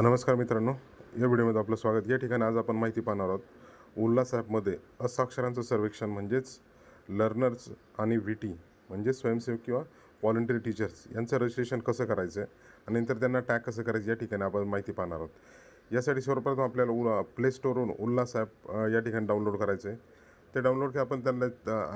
नमस्कार मित्रांनो या व्हिडिओमध्ये आपलं स्वागत. या ठिकाणी आज आपण माहिती पाहणार आहोत उल्हास ॲपमध्ये असाक्षरांचं सर्वेक्षण म्हणजेच लर्नर्स आणि व्ही टी म्हणजे स्वयंसेवक किंवा व्हॉलंटरी टीचर्स यांचं रजिस्ट्रेशन कसं करायचं आहे आणि नंतर त्यांना टॅग कसं करायचं या ठिकाणी आपण माहिती पाहणार आहोत. यासाठी सर्वप्रथम आपल्याला उला प्ले स्टोरवरून उल्हास ॲप या ठिकाणी डाउनलोड करायचं आहे. ते डाउनलोड की आपण त्यांना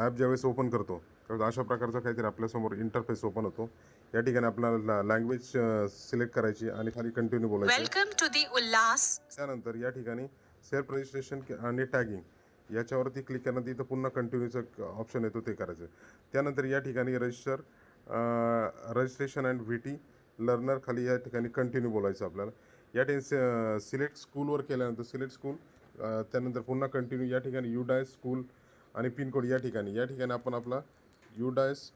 ॲप ज्यावेळेस ओपन करतो तर अशा प्रकारचा काहीतरी आपल्यासमोर इंटरफेस ओपन होतो. या ठिकाणी आपल्याला लँग्वेज सिलेक्ट करायची आणि खाली कंटिन्यू बोलायचं. Welcome to the Ullas. त्यानंतर या ठिकाणी सेल्फ रजिस्ट्रेशन आणि टॅगिंग याच्यावरती क्लिक केल्यानंतर इथं पुन्हा कंटिन्यूचं ऑप्शन येतो ते करायचं. त्यानंतर या ठिकाणी register registration and V T learner खाली या ठिकाणी कंटिन्यू बोलायचं आपल्याला. या ठिकाणी सिलेक्ट स्कूलवर केल्यानंतर सिलेक्ट स्कूल त्यानंतर पुन्हा कंटिन्यू या ठिकाणी यू डायस स्कूल आणि पिनकोड या ठिकाणी. या ठिकाणी आपण आपला युडायस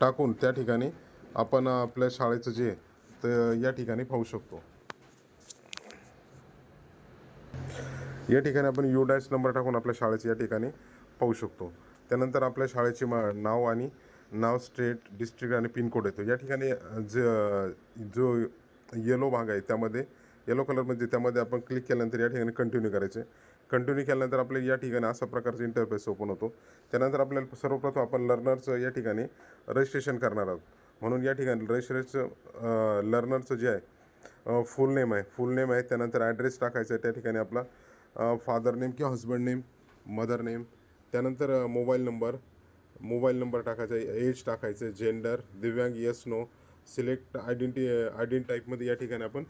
टाकून त्या ठिकाणी आपण आपल्या शाळेचं जे तर या ठिकाणी पाहू शकतो. या ठिकाणी आपण यू नंबर टाकून आपल्या शाळेचे या ठिकाणी पाहू शकतो. त्यानंतर आपल्या शाळेचे मा नाव आणि नाव स्टेट डिस्ट्रिक्ट आणि पिनकोड येतो. या ठिकाणी ज जो येलो भाग आहे त्यामध्ये येलो कलरमध्ये त्यामध्ये आपण क्लिक केल्यानंतर या ठिकाणी कंटिन्यू करायचे. कंटिन्यू केल्यानंतर आपल्याला या ठिकाणी अशा प्रकारचा इंटरफेस ओपन होतो. त्यानंतर आपल्याला सर्वप्रथम आपण लर्नरचं या ठिकाणी रजिस्ट्रेशन करणार आहोत. म्हणून या ठिकाणी रजिस्ट्रेशन लर्नरचं जे आहे फुल नेम आहे. फुल नेम आहे त्यानंतर ॲड्रेस टाकायचा आहे. त्या ठिकाणी आपला फादर नेम किंवा हस्बंड नेम मदर नेम त्यानंतर मोबाईल नंबर मोबाईल नंबर टाकायचा आहे एज टाकायचं आहे जेंडर दिव्यांग yes no select identity identity टाईपमध्ये या ठिकाणी आपण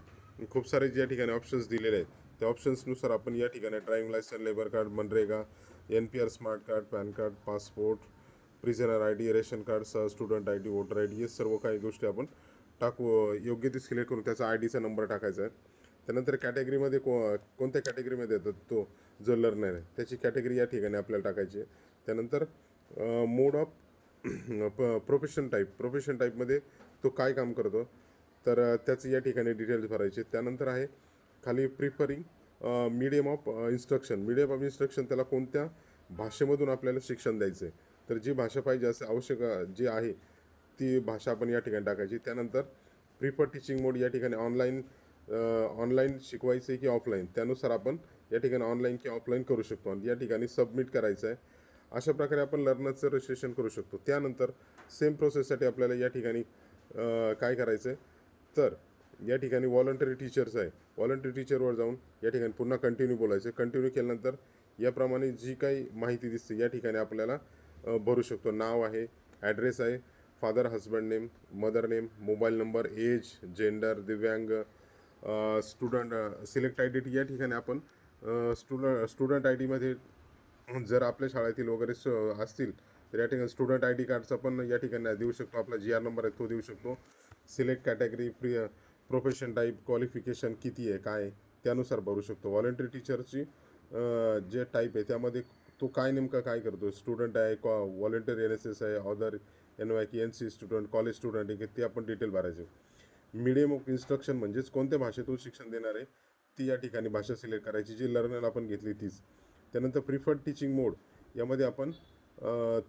खूप सारे या ठिकाणी ऑप्शन्स दिलेले आहेत. त्या ऑप्शन्सनुसार आपण या ठिकाणी driving licence labour card MNREGA N P R smart card PAN card passport prisoner I D ration card student I D voter I D हे सर्व काही गोष्टी आपण टाकू योग्य ते सिलेक्ट करून त्याचा आय डीचा नंबर टाकायचा आहे. त्यानंतर कॅटेगरीमध्ये को कोणत्या कॅटेगरीमध्ये येतात? तो जो लर्नर आहे त्याची कॅटेगरी या ठिकाणी आपल्याला टाकायची आहे. त्यानंतर mode of profession type profession टाईपमध्ये तो काय काम करतो? तर त्याचं या ठिकाणी डिटेल्स भरायचे त्यानंतर आहे खाली preferring medium of instruction medium of instruction त्याला कोणत्या भाषेमधून आपल्याला शिक्षण द्यायचं आहे तर जी भाषा पाहिजे असं आवश्यक जी आहे ती भाषा आपण या ठिकाणी टाकायची. त्यानंतर प्रिफर टीचिंग मोड या ठिकाणी ऑनलाईन ऑनलाईन शिकवायचं आहे की ऑफलाईन त्यानुसार आपण या ठिकाणी ऑनलाईन किंवा ऑफलाईन करू शकतो आणि या ठिकाणी सबमिट करायचं आहे अशा प्रकारे आपण लर्नरचं रजिस्ट्रेशन करू शकतो. त्यानंतर सेम प्रोसेससाठी आपल्याला या ठिकाणी काय करायचं आहे तर या ठिकाणी व्हॉलंटरी टीचर्स आहे. व्हॉलंटरी टीचरवर जाऊन या ठिकाणी पुन्हा कंटिन्यू बोलायचं. कंटिन्यू केल्यानंतर याप्रमाणे जी काही माहिती दिसते या ठिकाणी आपल्याला भरू शकतो. नाव आहे ॲड्रेस आहे father husband name mother name mobile number age gender दिव्यांग स्टुडंट सिलेक्ट आय डी या ठिकाणी आपण स्टुडंट स्टुडंट आय डीमध्ये जर आपल्या शाळेतील वगैरे स असतील तर या ठिकाणी स्टुडंट आय डी कार्डचा पण या ठिकाणी देऊ शकतो. आपला जी आर नंबर आहे तो देऊ शकतो. सिलेक्ट कॅटेगरी प्रिय प्रोफेशन टाईप क्वालिफिकेशन किती आहे काय आहे, त्यानुसार भरू शकतो. व्हॉलेंटरी टीचरची जे टाईप आहे त्यामध्ये तो काय नेमका काय करतो स्टुडंट आहे कॉ व्हॉलेंटियर एन एस एस आहे other N Y K N C student college student आहे ते आपण डिटेल भरायचे. मीडियम ऑफ इन्स्ट्रक्शन म्हणजेच कोणत्या भाषेतून शिक्षण देणार आहे ती या ठिकाणी भाषा सिलेक्ट करायची जी लर्नर आपण घेतली तीच. त्यानंतर प्रिफर्ड टीचिंग मोड यामध्ये आपण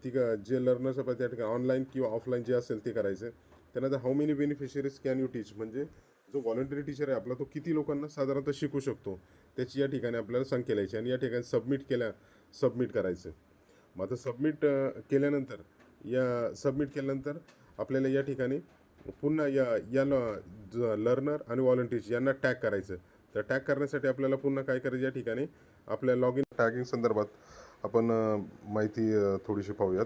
ती जे लर्नर्स आपण त्या ठिकाणी ऑनलाईन किंवा ऑफलाईन जे असेल ते करायचं. त्यानंतर how many beneficiaries can you teach म्हणजे जो व्हॉलंटरी टीचर आहे आपला तो किती लोकांना साधारणतः शिकू शकतो? त्याची या ठिकाणी आपल्याला संख्या लिहायची आणि या ठिकाणी सबमिट केल्या सबमिट करायचं. मग आता सबमिट केल्यानंतर या सबमिट केल्यानंतर आपल्याला या ठिकाणी पुन्हा या या लर्नर आणि व्हॉलंटियर्स यांना टॅग करायचं. तर टॅग करण्यासाठी आपल्याला पुन्हा काय करायचं या ठिकाणी? आपल्या लॉग इन टॅगिंग संदर्भात आपण माहिती थोडीशी पाहूयात.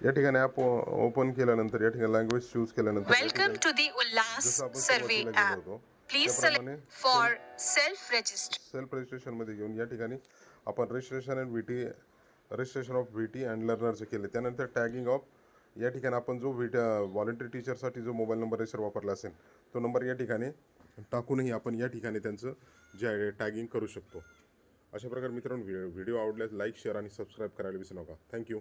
या ठिकाणी ॲप ओपन केल्यानंतर या ठिकाणी लँग्वेज चूज केल्यानंतर सुरुवातीला गेलो app. होतो Please त्याप्रमाणे select for self register. Self रजिस्ट्रेशनमध्ये घेऊन या ठिकाणी आपण registration and V T registration of V T and लर्नरचे केले त्यानंतर टॅगिंग ऑफ या ठिकाणी आपण जो व्ही व्हॉलंटरी टीचरसाठी जो मोबाईल नंबर रजिस्टर वापरला असेल तो नंबर या ठिकाणी टाकूनही आपण या ठिकाणी त्यांचं जे आहे टॅगिंग करू शकतो अशा प्रकारे मित्रांनो व्हिडिओ आवडल्यास लाईक शेअर आणि सबस्क्राईब करायला विसरू नका थँक्यू